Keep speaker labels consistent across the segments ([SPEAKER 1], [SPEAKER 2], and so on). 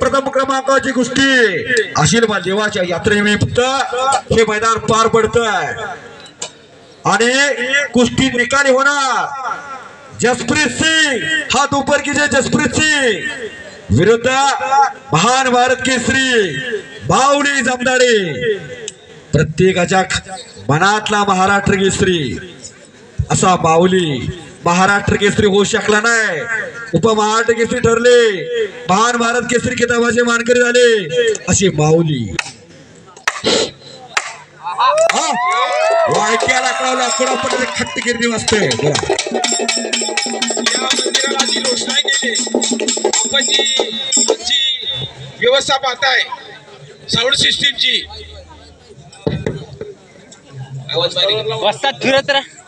[SPEAKER 1] प्रथम क्रमांकाची कुस्ती. आशीर्वाद देवाच्या यात्रेनिमित्त हे मैदान पार पडत आणि कुस्ती निकाली होणार. जसप्रीत सिंग हा दुपर जसप्रीत सिंग. विरुद्ध महान भारत केसरी बावली जमदाडे. प्रत्येकाच्या मनातला महाराष्ट्र केसरी असा बावली. महाराष्ट्र केसरी होऊ शकला नाही. उपमहाराष्ट्र केसरी ठरले. महान भारत केसरी किताबाचे मानकरी झाले. अशी माऊली. हा? वाळक्याला कळवला कोणापर्यंत खट्ट गिरणी वाजते
[SPEAKER 2] व्यवस्था पाहताय साऊंड सिस्टीमची
[SPEAKER 3] वस्तात फिरत राहा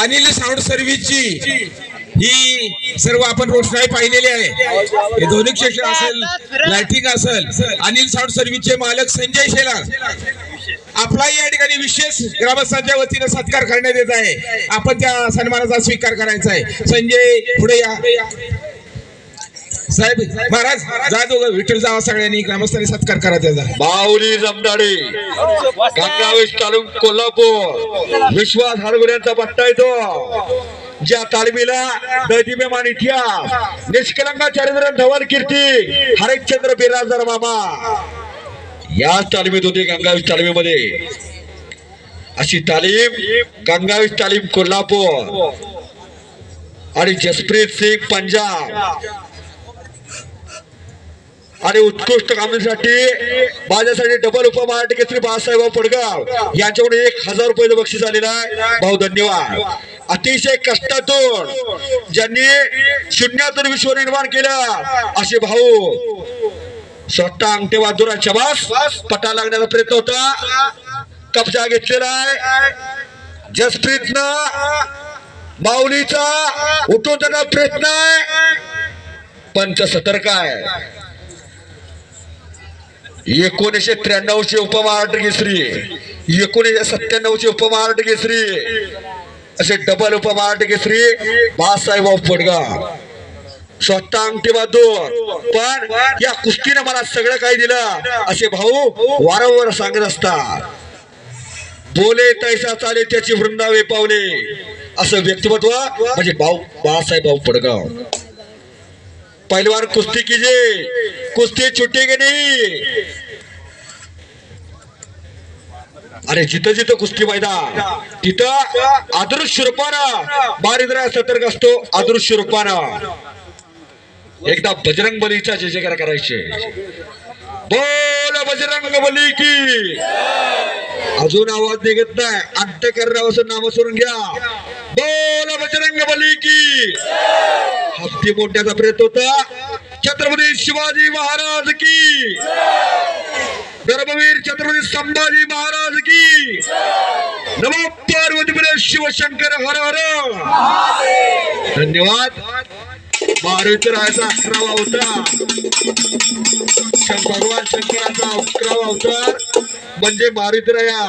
[SPEAKER 2] अनिल साऊंड सर्व्हिसची ही सर्व आपण रोषणाई पाहिलेली आहे. हे दोन्ही क्षेत्र असेल लाइटिंग असेल अनिल साऊंड सर्व्हिसचे मालक संजय शेलार. आपला या ठिकाणी विशेष ग्रामस्थांच्या वतीनं सत्कार करण्यात येत आहे. आपण त्या सन्मानाचा स्वीकार करायचा आहे. संजय पुढे या. साहेब महाराज जा दोघं विठ्ठल जावा सगळ्यांनी ग्रामस्थांनी सत्कार करा त्याचा.
[SPEAKER 1] बाहुली जमदाडे गंगावेश तालुक कोल्हापूर विश्वास हरगुऱ्यांचा पट्टा येतो. ज्या तालमीला दैदिमेमान इतिहास निष्कलंका चरित्र धवल कीर्ती हरिश्चंद्र बिराजदार मामा. याच तालमीत होते गंगावीस तालमीमध्ये. अशी तालीम गंगावीस तालीम कोल्हापूर. आणि जसप्रीत सिंग पंजाब. आणि उत्कृष्ट कामगिरीसाठी माझ्यासाठी डबल उपमहाराष्ट्र केसरी बाळासाहेब पडगाव यांच्याकडून एक हजार रुपयाचं बक्षीस आलेलं आहे. भाऊ धन्यवाद. अतिशय कष्टातून ज्यांनी शून्यातून विश्व निर्माण केलं असे भाऊ स्वतः अंगठे वादुराच्या बास पटा लागण्याचा प्रयत्न होता. कब्जा घेतलेला आहे. जसप्रीतनं माऊलीचा उठवण्याचा प्रयत्न आहे. पंच सतर्क आहे. एकोणीसशे त्र्याण्णव चे उपमहाराष्ट्र केसरी एकोणीसशे सत्त्याण्णव चे उपमहाराष्ट्र केसरी असे डबल उपमहाराष्ट्र केसरी बाळासाहेब पडगाव. स्वतः अंगठी बहादूर पण या कुस्तीने मला सगळं काही दिलं. असे भाऊ वारंवार सांगत असतात. बोले तैसा चाले त्याची वृंदावे पावले. असं व्यक्तिमत्व म्हणजे भाऊ बाळासाहेब भाऊ पडगाव. पहलवान कुश्ती कीजिए। कुश्ती छुटेगी नहीं। अरे जिथं जिथं कुस्ती फायदा तिथं अदृश्य रूपानं। बारिद्रा सतर्क असतो हो, अदृश्य रूपानं। एकदा बजरंग बलीचा जय जयकार करायचे। बोल बजरंग बली की। अजून आवाज निघत नाही। अंत करण्यापासून नामस्मरण घ्या। बोल बजरंग बली की। हत्ती मोठ्याचा प्रयत्न होता. छत्रपती शिवाजी महाराज की. धर्मवीर छत्रपती संभाजी महाराज की. नमो पार्वती शिवशंकर हर हर. धन्यवाद. मारुती रायाचा अकरावा होता भगवान शंकराचा अकरावा अवतार. म्हणजे मारुतीराया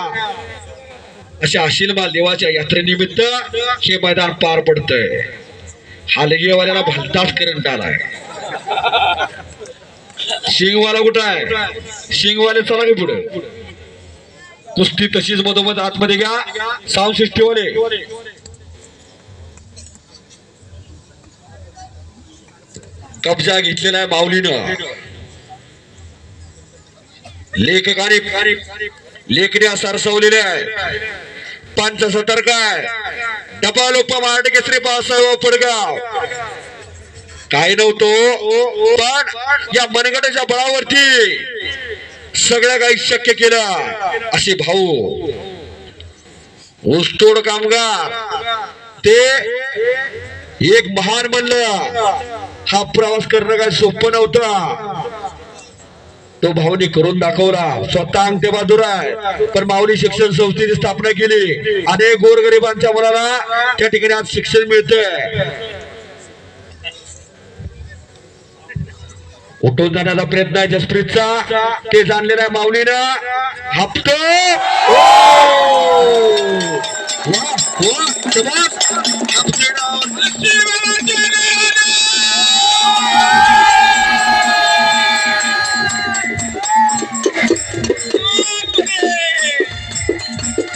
[SPEAKER 1] अशा आशीर्वाद देवाच्या यात्रेनिमित्त हे मैदान पार पडतंय. हालगेवाल्याला भलताच करंट आलाय. शिंगवाला कुठं आहे शिंगवाले चला की पुढे. कुस्ती तशीच मधोमध आतमध्ये घ्या. साऊंड सिस्टीवाले कब्जा घेतलेला आहे माऊलीनं लेखकाने लेखने सरसवलेल्या आहे. पंच सतर्क आहे. डबल उपमहाराष्ट्र केसरी बाळासाहेब पडगाव. काय नव्हतो? पण या मनगटाच्या बळावरती सगळं काही शक्य केलं असे भाऊ. ऊसतोड कामगार. ते एक महान म्हणलं हा प्रवास करणं काय सोपं नव्हतं. तो भाऊनी करून दाखवला. स्वतः अंगठे बहादूर आहे पण माऊली शिक्षण संस्थेची स्थापना केली. अनेक गोरगरिबांच्या मुलाला त्या ठिकाणी आज शिक्षण मिळतंय. उठून जाण्याचा प्रयत्न आहे जसप्रीतचा. ते जाणलेलं आहे माऊलीनं. हप्त.